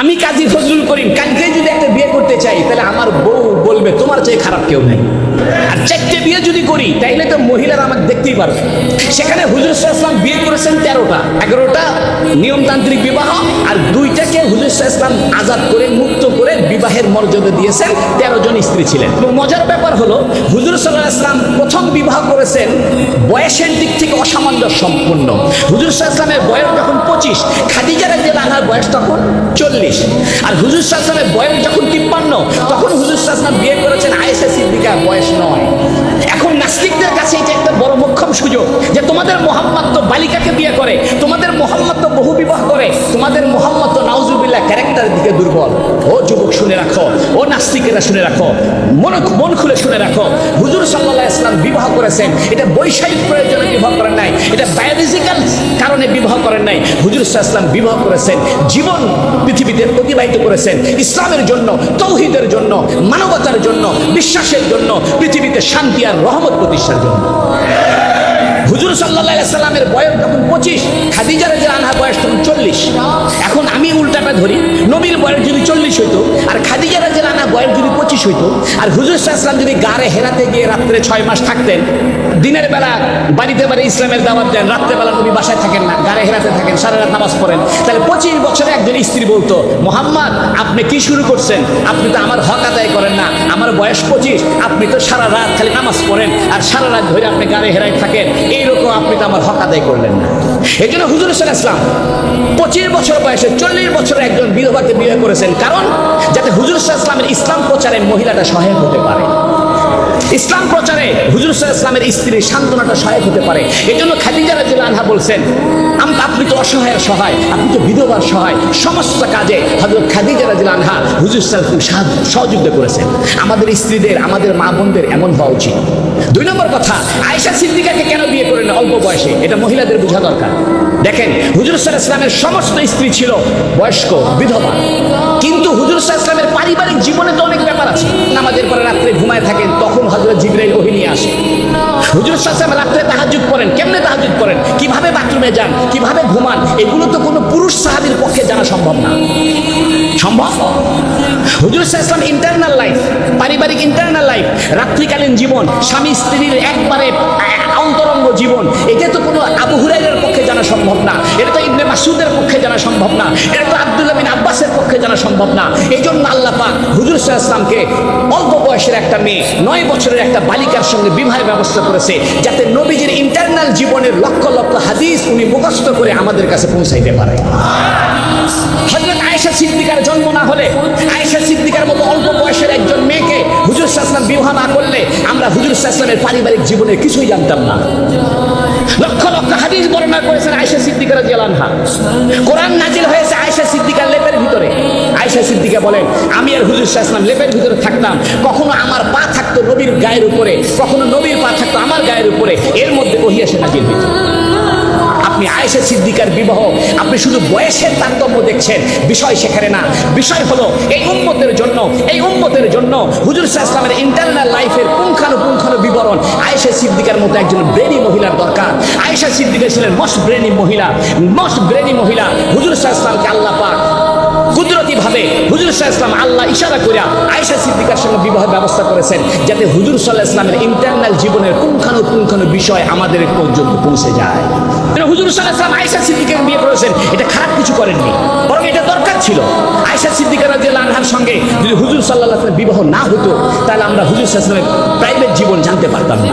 আমি কাজী ফজলুল করিম, কালকে যদি একটা বিয়ে করতে চাই, তাহলে আমার বউ বলবে, তোমার চেয়ে খারাপ কেউ নেই। আর চারটে বিয়ে যদি করি, তাইলে তো মহিলারা আমাকে দেখতেই পারবে। সেখানে হুজুর ইসলাম বিয়ে করেছেন তেরোটা। এগারোটা নিয়মতান্ত্রিক বিবাহ, আর দুইটাকে হুজুর ইসলাম আজাদ করে, মুক্ত করে বিবাহের মর্যাদা দিয়েছেন তেরো জন স্ত্রী ছিলেন। এবং মজার ব্যাপার হলো, হুজুর সাল্লাহ ইসলাম প্রথম বিবাহ করেছেন বয়সের দিক থেকে অসামঞ্জস্য সম্পূর্ণ। হুজুর সাল্লাহ বয়স যখন পঁচিশ, খাদিজা রাজিয়াল আনহার বয়স তখন চল্লিশ। আর হুজুর সাল্লাহ বয়স যখন তিপ্পান্ন, তখন হুজুর সাল্লাহ ইসলাম বিয়ে করেছেন আয়েশা সিদ্দিকা বয়স নয়। এখন নাস্তিকদের কাছে এটা একটা বড় মোক্ষম সুযোগ যে তোমাদের মোহাম্মদ তো বালিকাকে বিয়ে করে, তোমাদের মোহাম্মদ তো বহু বিবাহ করে, তোমাদের মোহাম্মদ ক্যারেক্টারের দিকে দুর্বল। ও যুবক, শুনে রাখো। ও নাস্তিকেরা শুনে রাখো। মন মন খুলে শুনে রাখো। হুজুর সাল্লাহ ইসলাম বিবাহ করেছেন। এটা বৈষয়িক প্রয়োজনে বিবাহ করেন নাই। এটা বায়োলজিক্যাল কারণে বিবাহ করেন নাই। হুজুর ইসলাম বিবাহ করেছেন। জীবন পৃথিবীতে অতিবাহিত করেছেন। ইসলামের জন্য, তৌহিদের জন্য, মানবতার জন্য, বিশ্বাসের জন্য, পৃথিবীতে শান্তি আর রহমত প্রতিষ্ঠার জন্য। হুজুর সাল্লাহ সাল্লামের বয়স তখন পঁচিশ, খাদিজা রাজা আনহার বয়স তখন চল্লিশ। হইতো, আর খাদিজা রাজা আনহার বয়স যদি পঁচিশ হইতো, আর হুজুর সাল্লাম যদি গাড়ে হেরাতে গিয়ে রাত্রে ছয় মাস থাকতেন, দিনের বেলা বাড়িতে বাড়ি ইসলামের দাওয়াত দেন রাত্রেবেলা নবী বাসায় থাকেন না গাড়ে হেরাতে থাকেন, সারা রাত নামাজ পড়েন। তাহলে পঁচিশ বছরে একজন স্ত্রী বলতো, মোহাম্মদ, আপনি কি শুরু করছেন? আপনি তো আমার হক আদায় করেন না, আমার বয়স পঁচিশ, আপনি তো সারা রাত খালি নামাজ পড়েন, আর সারা রাত ধরে আপনি গাড়ে হেরাই থাকেন, এইরকম আপনি তো আমার হক আদায় করলেন না। এই জন্য হুজুর সাল ইসলাম পঁচিশ বছর বয়সে চল্লিশ বছরে একজন বিধবাকে বিয়ে করেছেন। কারণ যাতে হুজুর সাল ইসলামের ইসলাম প্রচারে মহিলাটা সহায়ক হতে পারে। ইসলাম প্রচারে হুজুর আলাইহি ইসলামের স্ত্রীর সান্ত্বনাটা সহায়ক হতে পারে। এই জন্য খাদিজা রাদিয়াল্লাহু আনহা বলছেন আপনি তো অসহায়ের সহায়, আপনি তো বিধবার সহায়। সমস্ত কাজে হযরত খাদিজা রাদিয়াল্লাহু আনহা হুজুর সহযোগিতা করেছেন। আমাদের স্ত্রীদের, আমাদের মা বোনদের এমন হওয়া উচিত। দুই নম্বর কথা, আয়েশা সিদ্দিকাকে কেন বিয়ে করে করেন অল্প বয়সে? এটা মহিলাদের বোঝা দরকার। দেখেন, হুজুর সাল্লাল্লাহু ইসলামের সমস্ত স্ত্রী ছিল বয়স্ক, বিধবা। কিন্তু হুজুর সাল্লাল্লাহু ইসলামের পারিবারিক জীবনে তো নামাজের পরে রাত্রে ঘুমায় থাকেন, তখন হজরত জিব্রাইল ওহী নিয়ে আসে। হুজুর আলাইহি রাত্রে তাহাজ্জুদ পড়েন কেমনে তাহাজ্জুদ পড়েন কীভাবে বাথরুমে যান, কীভাবে ঘুমান? এগুলো তো কোনো পুরুষ সাহাবীর পক্ষে জানা সম্ভব না। সম্ভব? হুজুর ইসলাম ইন্টারনাল লাইফ পারিবারিক ইন্টারনাল লাইফ রাত্রিকালীন জীবন, স্বামী স্ত্রীর একবারে অন্তরঙ্গ জীবন এটা তো কোনো আবু হুরাইরের পক্ষে জানা সম্ভব না, এটা তো ইবনে মাসুদের পক্ষে জানা সম্ভব না, এটা তো আব্দুল্লাহ বিন আব্বাসের পক্ষে জানা সম্ভব না। এই জন্য আল্লাহ পাক হুজুর ইসলামকে অল্প বয়সের একটা মেয়ে, নয় বছরের একটা বালিকার সঙ্গে বিবাহের ব্যবস্থা করেছে, যাতে নবীজির ইন্টারনাল জীবনের লক্ষ লক্ষ হাদিস উনি মুখস্থ করে আমাদের কাছে পৌঁছাইতে পারে। আয়েশা সিদ্দিকার জন্ম না হলে, আয়েশা সিদ্দিকার মতো অল্প বয়সের একজন মেয়েকে হুজুর সাসলাম বিবাহ না করলে আমরা হুজুর পারিবারিক জীবনের কিছুই জানতাম না। লক্ষ লক্ষ হাদিস বর্ণনা করেছেন আয়েশা সিদ্দিকার কোরআন নাজিল হয়েছে আর লেপের ভিতরে থাকতাম। কখনো আমার পা থাকতো নবীর গায়ের উপরে, কখনো নবীর পা থাকতো আমার গায়ের উপরে। এর মধ্যে ওহি এসে নাজিল হইত। আপনি আয়েশা সিদ্দিকার বিবাহ, আপনি শুধু বয়সের তারতম্য দেখছেন, বিষয় সেখানে না। বিষয় হলো এই উম্মতের জন্য, এই উম্মতের জন্য হুজুর সাহা ইসলামের ইন্টারনাল লাইফের পুঙ্খানুপুঙ্খানু বিবরণ। আয়েশা সিদ্দিকার মতো একজন ব্রেনি মহিলার দরকার। আয়েশা সিদ্দিকা ছিলেন মোস্ট ব্রেনি মহিলা মোস্ট ব্রেনি মহিলা। হুজুর সাহা ইসলামকে আল্লাহ ইসলাম আল্লাহ ইশারা করিয়া আয়েশা সিদ্দিকার সঙ্গে বিবাহ ব্যবস্থা করেছেন, যাতে হুজুর সাল্লাহ ইসলামের ইন্টারনাল জীবনের পুঙ্খানুপুঙ্খানু বিষয় আমাদের পর্যন্ত পৌঁছে যায়। হুজুর সাল্লাহ ইসলাম আয়েশা সিদ্দিকাকে বিয়ে করেছেন? এটা খারাপ কিছু করেননি। বরং এটা দরকার ছিল। আয়েশা সিদ্দিকা রাদিয়াল্লাহু আনহার সঙ্গে যদি হুজুর সাল্লাহ বিবাহ না হতো, তাহলে আমরা হুজুর সাল্লাহ প্রাইভেট জীবন জানতে পারতাম না।